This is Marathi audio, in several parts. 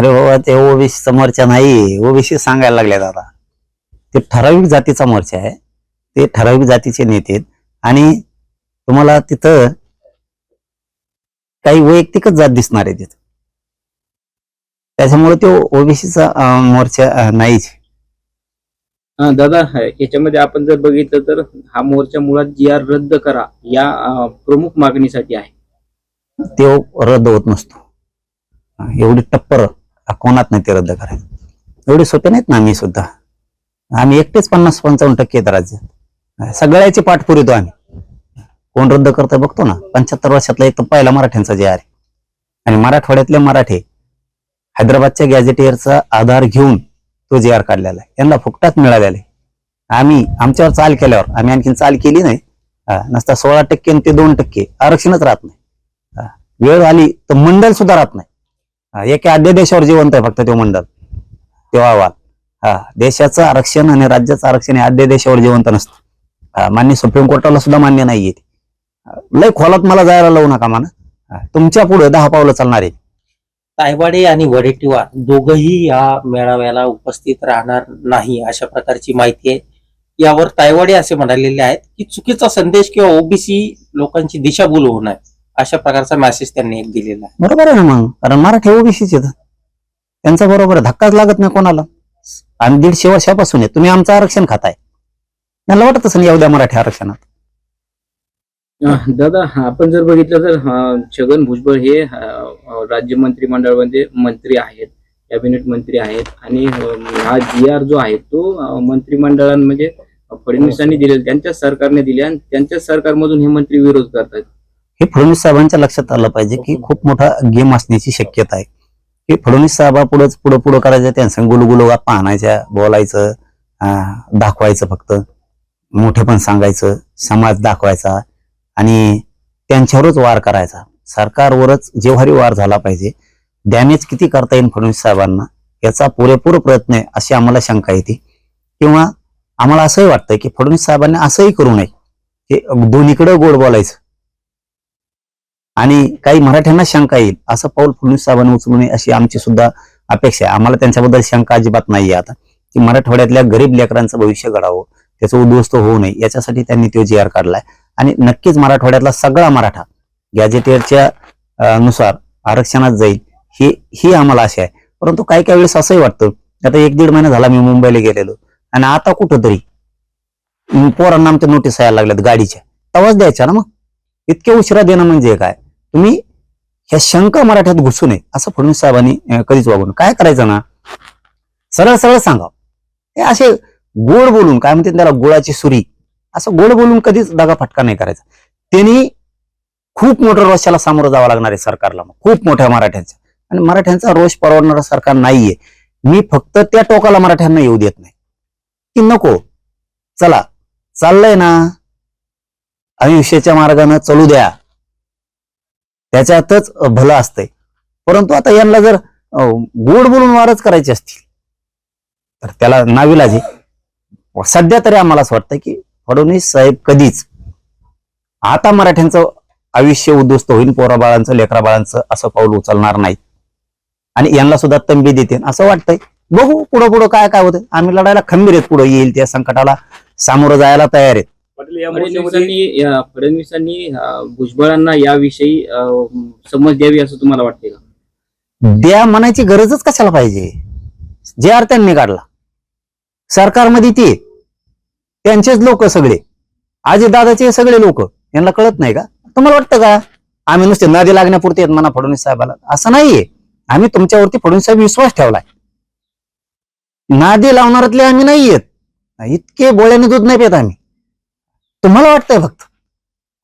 अरे बाबा ते ओबीसीचा मोर्चा नाही. ओबीसी सांगायला लागले आता. ते ठराविक जातीचा मोर्चा आहे. ते ठराविक जातीचे नेते आणि तुम्हाला तिथं काही वैयक्तिकच जात दिसणार आहे तिथं. त्याच्यामुळे तो ओबीसीचा मोर्चा नाहीच. दादा याच्यामध्ये आपण जर बघितलं तर हा मोर्चा मुळात जी आर रद्द करा या प्रमुख मागणीसाठी आहे. तो रद्द होत नसतो. एवढी टप्पर कोणात नाही ते रद्द करायचं. एवढे सोपे नाहीत ना आम्ही सुद्धा. आम्ही एकटेच पन्नास पंचावन्न टक्के आहेत राज्यात. सगळ्याची पाठ पुरवतो आम्ही. कोण रद्द करतोय बघतो ना. पंच्याहत्तर वर्षातला एक तर पहिला मराठ्यांचा जे आहे. आणि मराठवाड्यातले मराठे हैदराबादच्या गॅझेटियरचा आधार घेऊन तो जे आर काढलेला आहे. यांना फुकटात मिळालेला आहे. आम्ही आमच्यावर चाल केल्यावर आम्ही आणखीन चाल केली नाही. नसता सोळा टक्के आणि ते दोन टक्के. आरक्षणच राहत नाही. वेळ आली तर मंडल सुद्धा राहत नाही. एका अध्यादेशावर जिवंत आहे फक्त तो मंडळ. तेव्हा अहवाल. हा देशाचं आरक्षण आणि राज्याचं आरक्षण हे अध्यादेशावर जिवंत नसतं. हा, मान्य सुप्रीम कोर्टाला सुद्धा मान्य नाहीये लय खोलात मला जायला लावू नका मला तुमच्यापुढे दहा पावलं चालणार आहे तायवाडे आणि वडेट्टीवार दोघही या मेळाव्याला उपस्थित राहणार नाही अशा प्रकारची माहिती आहे. यावर तायवाडे असे म्हणालेले आहेत की चुकीचा संदेश किंवा ओबीसी लोकांची दिशाभूल होणार अशा प्रकारचा मेसेज त्यांनी एक दिलेला आहे. बरोबर आहे ना मग? कारण मराठी ओबीसीच आहेत त्यांचा बरोबर धक्काच लागत नाही कोणाला. आम्ही दीडशे वर्षापासून आहे. तुम्ही आमचं आरक्षण खाताय. त्यांना वाटत असं येऊ द्या मराठी आरक्षणात. अं, दादा आपण जर बघितलं तर अं, छगन भुजबळ हे अं, राज्य मंत्रिमंडळामध्ये मंत्री आहेत. कॅबिनेट मंत्री आहेत. आणि अं, हा जी आर जो आहे तो अं, मंत्रिमंडळांमध्ये फडणवीसांनी दिलेला त्यांच्याच सरकारने दिले आणि त्यांच्याच सरकारमधून हे मंत्री विरोध करतात हे फडणवीस साहेबांच्या लक्षात आलं पाहिजे की खूप मोठा गेम असण्याची शक्यता आहे. की फडणवीस साहेबा पुढंच पुढं पुढं करायचं त्यांचं गुलगुल गप्पा आणायच्या बोलायचं दाखवायचं फक्त. मोठे पण सांगायचं समाज दाखवायचा आणि त्यांच्यावरच वार करायचा. सरकारवरच जेव्हारी वार झाला पाहिजे डॅमेज किती करता येईल फडणवीस साहेबांना याचा पुरेपूर प्रयत्न आहे अशी आम्हाला शंका येते. किंवा आम्हाला असंही वाटतंय की फडणवीस साहेबांनी असंही करू नये की दोन्हीकडे गोड बोलायचं. आणि काही मराठ्यांना शंका येईल असं पाऊल फडणवीस साहेबांनी उचलू नये अशी आमची सुद्धा अपेक्षा आहे. आम्हाला त्यांच्याबद्दल शंका अजिबात नाहीये आता. की मराठवाड्यातल्या गरीब लेकरांचं भविष्य घडावं त्याचं उद्ध्वस्त होऊ नये याच्यासाठी त्यांनी तो जी आर काढलाय. आणि नक्कीच मराठवाड्यातला सगळा मराठा गॅजेटियरच्या नुसार आरक्षणात जाईल ही ही आम्हाला आशा आहे. परंतु काही काही वेळेस असंही वाटतं आता एक दीड महिना झाला मी मुंबईला गेलेलो आणि आता कुठंतरी पोरांना आमच्या नोटीस यायला लागल्यात गाडीच्या. तवाच द्यायच्या ना मग? इतके उशिरा देणं म्हणजे काय? तुम्ही ह्या शंका मराठ्यात घुसू नये असं फडणवीस साहेबांनी कधीच वागून काय करायचं ना? सरळ सरळ सांगा. हे असे गोड बोलून काय म्हणते त्याला गोळाची सुरी असं गोड बोलून कधीच दगा फटका नाही करायचा. त्यांनी खूप मोठ्या रोषाला सामोरं जावं लागणार आहे सरकारला. मग खूप मोठ्या मराठ्यांचा. आणि मराठ्यांचा रोष परवडणारं सरकार नाहीये. मी फक्त त्या टोकाला मराठ्यांना येऊ देत नाही. की नको. चला चाललंय ना? आयुष्याच्या मार्गानं चलू द्या. त्याच्यातच भलं असतंय. परंतु आता यांना जर गोड बोलून वारच करायचे असतील तर त्याला नाविलाजी सध्या तरी आम्हाला असं वाटतं की फडणवीस साहेब कधीच आता मराठ्यांचं आयुष्य उद्ध्वस्त होईल पोराबाळांचं लेकराबाळांचं असं पाऊल उचलणार नाही आणि यांना सुद्धा तंबी देते. असं वाटतंय बघू पुढं पुढं काय काय होतं आम्ही लढायला खंबीर आहेत. पुढे येईल त्या संकटाला सामोरं जायला तयार आहेत. फडणवीसांनी या- फडणवीसांनी अं, भुजबळांना याविषयी अं, समज द्यावी असं तुम्हाला वाटते का? द्या म्हणायची गरजच कशाला पाहिजे? जे आर त्यांनी काढला. सरकारमध्ये ते त्यांचेच लोक सगळे. आजी दादाचे सगळे लोक. यांना कळत नाही का? तुम्हाला वाटतं का? आम्ही नुसते नदी लागण्यापुरते आहेत म्हणा फडणवीस साहेबाला. असं नाहीये. आम्ही तुमच्यावरती फडणवीस साहेब विश्वास ठेवलाय. नादी लावणारातले आम्ही नाहीयेत. इतके बोळ्याने दूध नाही पेत आम्ही. तुम्हाला वाटतंय फक्त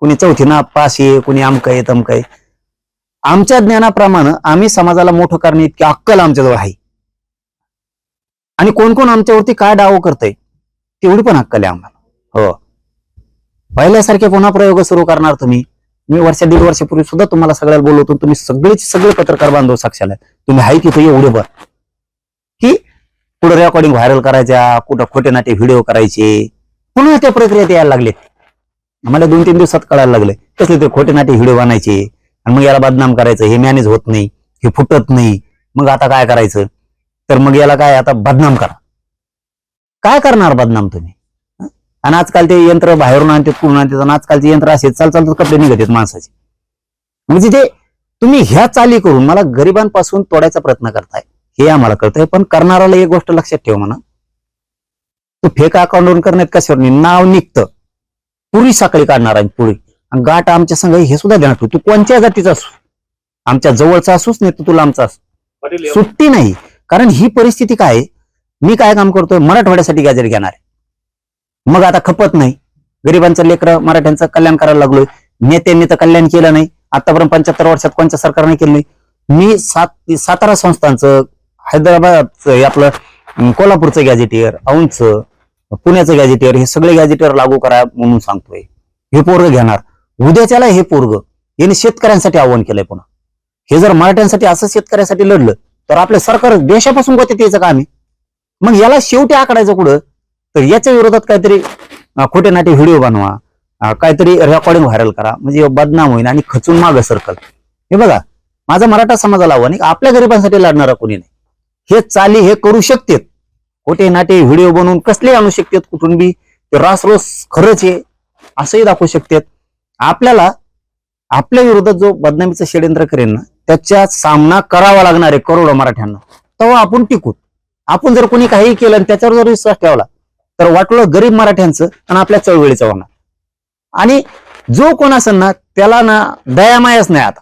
कुणी चौथी ना पास ये कुणी अमक आहे तमक आहे. आमच्या ज्ञानाप्रमाणे आम्ही समाजाला मोठं करणे इतकी अक्कल आमच्याजवळ आहे. आणि कोण कोण आमच्यावरती काय डाव करतय तेवढी पण अक्कल आहे आम्हाला. हो. पहिल्यासारखे पुन्हा प्रयोग सुरू करणार तुम्ही? मी वर्ष दीड वर्षापूर्वी सुद्धा तुम्हाला सगळ्याला बोलवतो तुम्ही सगळेच सगळे पत्रकार बांधव साक्षाला तुम्ही आहे की एवढे बर की कुठं रेकॉर्डिंग व्हायरल करायच्या कुठं खोटे नाटे व्हिडिओ करायचे पुन्हा त्या प्रक्रियेत यायला लागले. आम्हाला दोन तीन दिवसात कळायला लागले. कसले ते खोटे नाटे व्हिडिओ बनायचे? आणि मग याला बदनाम करायचं? हे मॅनेज होत नाही. हे फुटत नाही. मग आता काय करायचं? तर मग याला काय आता बदनाम करा. काय करणार बदनाम तुम्ही? आणि आजकाल ते यंत्र बाहेरून आणतात कुठून आणतात आणि आजकालचे यंत्र असे चाल चालत कपडे निघत आहेत माणसाचे. म्हणजे ते तुम्ही ह्या चाली करून मला गरिबांपासून तोडायचा प्रयत्न करताय हे आम्हाला कळतंय. पण करणाऱ्याला एक गोष्ट लक्षात ठेव म्हणा. तू फेक अकाउंटवरून करण्यात कशावर? नाही नाव निघतं. पुरी साखळी काढणार आहे पुरी. आणि गाठ आमच्या संघ हे सुद्धा देणार तू कोणत्या जातीचा असू. आमच्या जवळचा असूच नाही तू तुला आमचा असू. सुट्टी नाही. कारण ही परिस्थिती काय आहे? मी काय काम करतोय? मराठवाड्यासाठी गॅजेट घेणार आहे. मग आता खपत नाही. गरिबांचं लेकरं मराठ्यांचं कल्याण करायला लागलोय. नेत्यांनी तर कल्याण केलं नाही. आतापर्यंत पंच्याहत्तर वर्षात कोणत्या सरकारने केलं नाही? मी सात सातारा संस्थांचं हैदराबाद आपलं कोल्हापूरचं गॅजेटियर औंधचं पुण्याचं गॅजेटियर हे सगळे गॅजेटियर लागू करा म्हणून सांगतोय. हे पोरग घेणार. उद्याच्याला हे पोरग याने शेतकऱ्यांसाठी आव्हान केलंय पुन्हा. हे जर मराठ्यांसाठी असं शेतकऱ्यांसाठी लढलं तर आपलं सरकार देशापासून गोत्यात यायचं का आम्ही? मग याला शेवटी आकडायचं कुठं? तर याच्या विरोधात काहीतरी खोटे नाटे व्हिडिओ बनवा काहीतरी रेकॉर्डिंग व्हायरल करा. म्हणजे बदनाम होईल आणि खचून मागं सरकल. हे बघा माझा मराठा समाजाला आव्हान आपल्या गरिबांसाठी लढणारा कोणी नाही. हे चाली हे करू शकतेत. खोटे नाटे व्हिडिओ बनवून कसले आणू शकतात कुठून बी? ते रास रोस खरंच आहे. असंही दाखवू शकतात. आपल्याला आपल्या विरोधात जो बदनामीचं षडयंत्र करेल ना त्याच्या सामना करावा लागणार आहे करोडो मराठ्यांना. तेव्हा आपण टिकू. आपण जर कोणी काही केलं आणि त्याच्यावर जर विश्वास ठेवला तर वाटलं गरीब मराठ्यांचं आणि आपल्या चळवळीचं होणार. आणि जो कोण असेल ना त्याला ना दयामायच नाही आता.